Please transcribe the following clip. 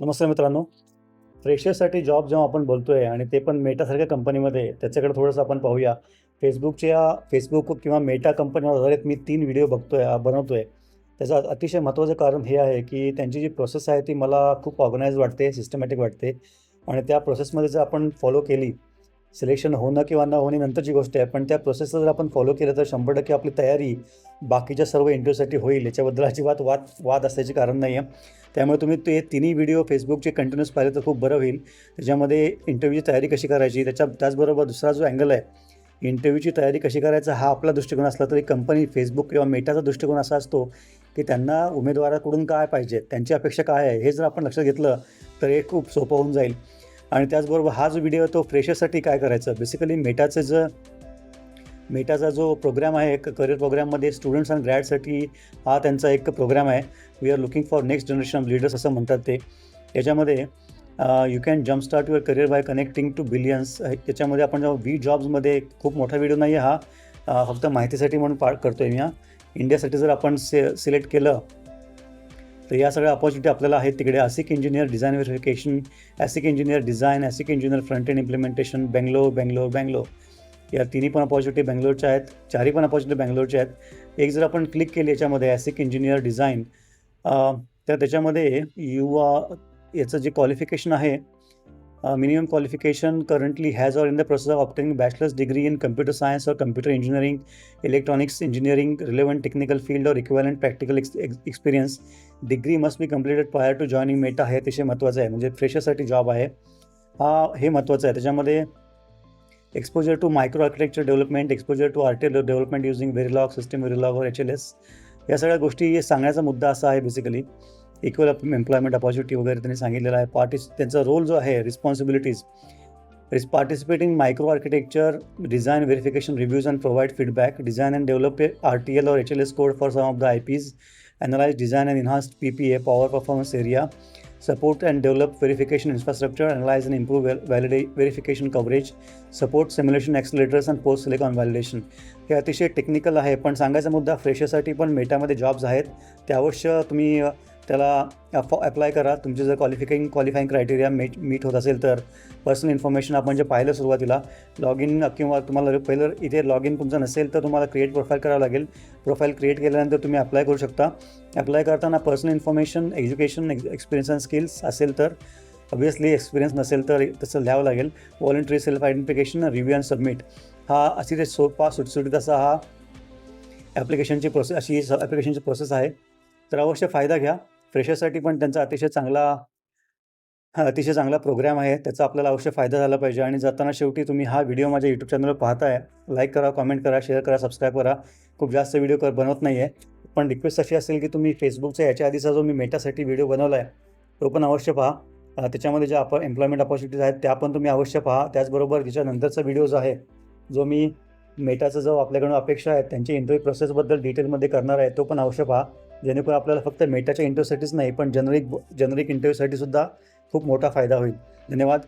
नमस्कार मित्रांनो. फ्रेशरसाठी जॉब जेव्हा आपण बोलतो आहे आणि ते पण मेटासारख्या कंपनीमध्ये त्याच्याकडे थोडंसं आपण पाहूया. फेसबुकच्या फेसबुक किंवा मेटा कंपनीवर आधारित मी तीन व्हिडिओ बघतो आहे बनवतो आहे त्याचं अतिशय महत्त्वाचं कारण हे आहे की त्यांची जी प्रोसेस आहे ती मला खूप ऑर्गनाईज वाटते सिस्टमॅटिक वाटते. आणि त्या प्रोसेसमध्ये जर आपण फॉलो केली सिलेक्शन होणं किंवा न होणे नंतरची गोष्ट आहे. पण त्या प्रोसेसला जर आपण फॉलो केलं तर शंभर टक्के आपली तयारी बाकीच्या सर्व इंटरव्ह्यूसाठी होईल. याच्याबद्दल अजिबात वाद वाद असल्याचे कारण नाही आहे त्यामुळे तुम्ही ते तिन्ही व्हिडिओ फेसबुकचे कंटिन्यूस पाहिले तर खूप बरं होईल. त्याच्यामध्ये इंटरव्ह्यूची तयारी कशी करायची? त्याच्या त्याचबरोबर दुसरा जो अँगल आहे इंटरव्ह्यूची तयारी कशी करायचा हा आपला दृष्टिकोन असला तरी कंपनी फेसबुक किंवा मेटाचा दृष्टिकोन असा असतो की त्यांना उमेदवाराकडून काय पाहिजे? त्यांची अपेक्षा काय आहे? हे जर आपण लक्षात घेतलं तर हे खूप सोपं होऊन जाईल. आणि त्याचबरोबर हा जो व्हिडिओ तो फ्रेशरसाठी काय करायचं? बेसिकली मेटाचं जर मेटाचा जो प्रोग्राम आहे एक करिअर प्रोग्राममध्ये स्टुडंट्स आणि ग्रॅडसाठी हा त्यांचा एक प्रोग्राम आहे. We are looking for next generation of leaders असं म्हणतात ते. याच्यामध्ये you can jump start your career by connecting to billions त्याच्यामध्ये आपण जेव्हा वी जॉब्समध्ये खूप मोठा व्हिडिओ नाही आहे हा फक्त माहितीसाठी म्हणून पार्ट करतो आहे मी हा. इंडियासाठी जर आपण से सिलेक्ट केलं तर या सगळ्या अपॉर्च्युनिटी आपल्याला आहेत तिकडे. ASIC engineer design verification ASIC engineer design ASIC engineer front end implementation Bangalore Bangalore Bangalore या तिन्ही पण अपॉर्च्युनिटी बेंगलोरच्या आहेत. चारही पण अपॉर्च्युनिटी बेंगलोरच्या आहेत. एक जर आपण क्लिक केली याच्यामध्ये ॲसिक इंजिनियर डिझाईन तर त्याच्यामध्ये युवा याचं जे क्वालिफिकेशन आहे minimum qualification currently has or in the process of obtaining bachelor's degree in computer science or computer engineering electronics engineering relevant technical field or equivalent practical experience degree must be completed prior to joining Meta हे अतिशय महत्त्वाचं आहे. म्हणजे फ्रेशरसाठी job आहे. हा हे महत्त्वाचं आहे. त्याच्यामध्ये exposure to micro architecture development exposure to RTL development using Verilog system Verilog or H L S या सगळ्या गोष्टी सांगण्याचा मुद्दा असा आहे बेसिकली इक्वल एम्प्लॉयमेंट अपॉर्च्युनिटी वगैरे त्यांनी सांगितलेलं आहे. पार्टिस त्यांचा रोल जो आहे responsibilities is participating micro architecture design verification reviews and provide feedback design and develop R T L or H L S code for some of the I Ps analyze design and enhanced P P A power performance area support and develop verification infrastructure analyze and improve validate verification coverage support simulation accelerators and post silicon validation हे अतिशय technical आहे पण सांगायचा मुद्दा फ्रेशरसाठी पण मेटामध्ये jobs आहेत. त्या त्यावश्य तुम्ही त्याला त्याला अप्लाय करा. तुमचे जर qualifying qualifying criteria meet meet होत असेल तर पर्सनल इन्फॉर्मेशन आपण जे पाहिलं सुरुवातीला लॉग इन किंवा तुम्हाला पहिलं इथे लॉग इन तुमचं नसेल तर तुम्हाला क्रिएट प्रोफाईल करावं लागेल. प्रोफाईल क्रिएट केल्यानंतर तुम्ही अप्लाय करू शकता. अप्लाय करताना personal information education experience and skills असेल तर ऑब्वियसली एक्सपिरियन्स नसेल तर तसं लिहावं लागेल. Voluntary self identification review and submit हा अशी ते सोपा सुटसुटीत असा हा ॲप्लिकेशनची प्रोसेस अशी ॲप्लिकेशनची प्रोसेस आहे. तर अवश्य फायदा घ्या. फ्रेशरसाठी पण त्यांचा अतिशय चांगला अतिशय चांगला प्रोग्राम आहे. त्याचा आपल्याला अवश्य फायदा झाला पाहिजे. आणि जाताना शेवटी तुम्ही हा व्हिडिओ माझ्या यूट्यूब चॅनलवर पाहताय लाईक करा कमेंट करा शेअर करा सबस्क्राईब करा. खूप जास्त व्हिडिओ कर बनवत नाही आहे पण रिक्वेस्ट अशी असेल की तुम्ही फेसबुकचा याच्या आधीचा जो मी मेटासाठी व्हिडिओ बनवला आहे तो पण अवश्य पहा. त्याच्यामध्ये ज्या आपण एम्प्लॉयमेंट अपॉर्च्युनिटीज आहेत त्या पण तुम्ही अवश्य पहा. त्याचबरोबर त्याच्यानंतरचा व्हिडिओ जो आहे जो मी मेटाचा जो आपल्याकडून अपेक्षा आहे त्यांची इंटरव्ह्यू प्रोसेसबद्दल डिटेलमध्ये करणार आहे तो पण अवश्य पहा. जेणेकरून आपल्याला फक्त मेटाच्या इंटरव्ह्यूसाठीच नाही पण जनरिक जनरिक इंटरव्ह्यूसाठी सुद्धा खूप मोठा फायदा होईल. धन्यवाद.